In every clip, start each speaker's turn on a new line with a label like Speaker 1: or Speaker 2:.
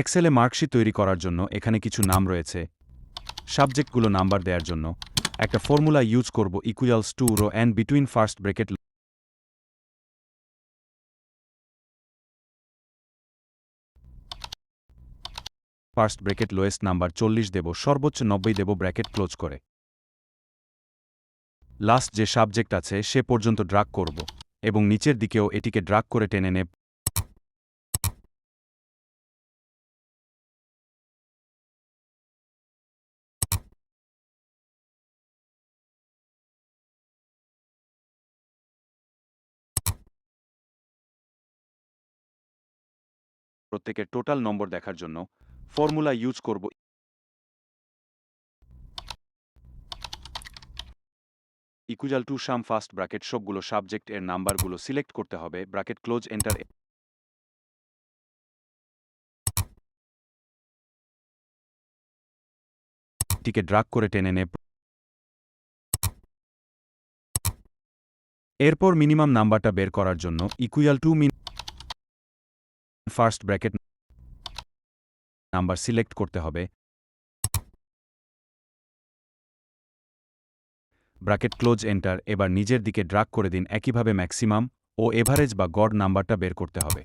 Speaker 1: এক্সেলে marksheet তৈরি করার জন্য এখানে কিছু নাম রয়েছে। সাবজেক্টগুলো নাম্বার দেওয়ার জন্য। একটা ফর্মুলা ইউজ করব equals to row and between first bracket first bracket lowest number চল্লিশ দেব, সর্বোচ্চ নব্বই দেব ব্র্যাকেট ক্লোজ করে। লাস্ট যে সাবজেক্ট আছে, সে পর্যন্ত ড্রাগ করব এবং নিচের দিকেও এটিকে ড্রাগ করে টেনে নে প্রত্যেকের টোটাল নম্বর দেখার জন্য ফর্মুলা ইউজ করব। Equal to sum first bracket সবগুলো সাবজেক্ট এর নাম্বারগুলো সিলেক্ট করতে হবে। ব্র্যাকেট ক্লোজ এন্টার টিকে ড্রাগ করে টেনে নে। এরপর মিনিমাম নাম্বারটা বের করার জন্য equal to min first bracket number select করতে হবে। Bracket close, enter. এবার নিজের দিকে ড্রাগ করে দিন একইভাবে ম্যাক্সিমাম ও এভারেজ বা গড় নাম্বারটা বের করতে হবে।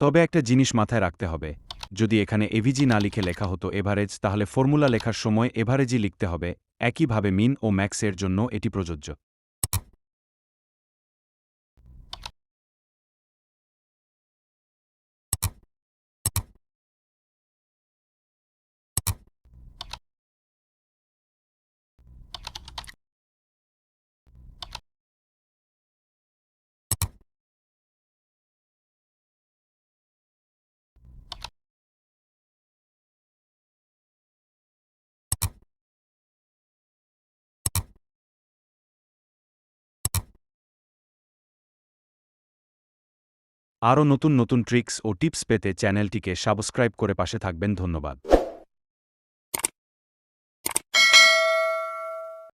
Speaker 1: তবে একটা জিনিস মাথায় রাখতে হবে। যদি এখানে এভিজি না লিখে লেখা হতো এভারেজ, তাহলে ফর্মুলা লেখার সময় এভারেজই লিখতে হবে। একইভাবে মিন ও ম্যাক্সের জন্য এটি প্রযোজ্য। আরও নতুন নতুন ট্রিক্স ও টিপস পেতে চ্যানেলটিকে সাবস্ক্রাইব করে পাশে থাকবেন। ধন্যবাদ।